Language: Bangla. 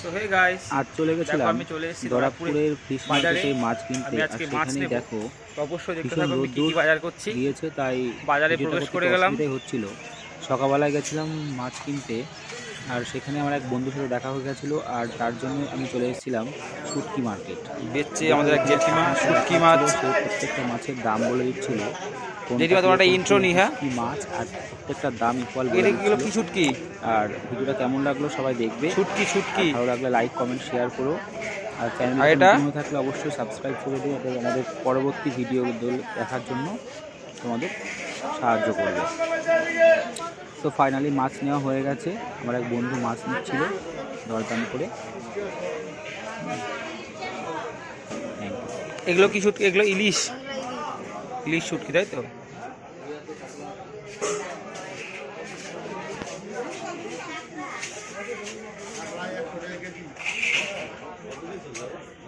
সো হে গাইস আজ চলে গেছিলাম আমি চলে এসেছি দরাপুরের ফিশ। মার্কেটে মাছ কিনতে আজকে মাছ নেব। দেখো অবশ্যই দেখতে থাকো আমি কি কি বাজার করছি গিয়েছে তাই বাজারে প্রবেশ করে গেলাম। অসুবিধাই হচ্ছিল সকালবেলায় গেছিলাম মাছ কিনতে আর সেখানে আমার এক বন্ধুর সাথে দেখা হয়ে গেছিল আর তার জন্য আমি চলে এসেছিলাম শুটকি মার্কেট দেখছি আমাদের এক জেঠিমা শুটকি মাছ প্রত্যেকটা মাছের দাম বলে দিচ্ছিল জেঠিমা, তোমার একটা কি intro নি, হ্যাঁ? কি মাছ আর প্রত্যেকটা দাম ইকুয়াল এটা কিগুলো কি। শুটকি? আর ভিডিওটা কেমন লাগল সবাই দেখবে। শুটকি শুটকি। ভালো লাগলে লাইক কমেন্ট শেয়ার করো। আর চ্যানেল থাকলে অবশ্যই সাবস্ক্রাইব করে দিও আমাদের পরবর্তী ভিডিও দেখার জন্য তোমাদের সাহায্য করবে। তো ফাইনালি মাছ নেওয়া হয়ে গেছে। আমার এক বন্ধু মাছ নিচ্ছিল দরদাম করে। এগুলো কি শুটকি? এগুলো ইলিশ। ইলিশ শুটকি তাই তো? Thank you.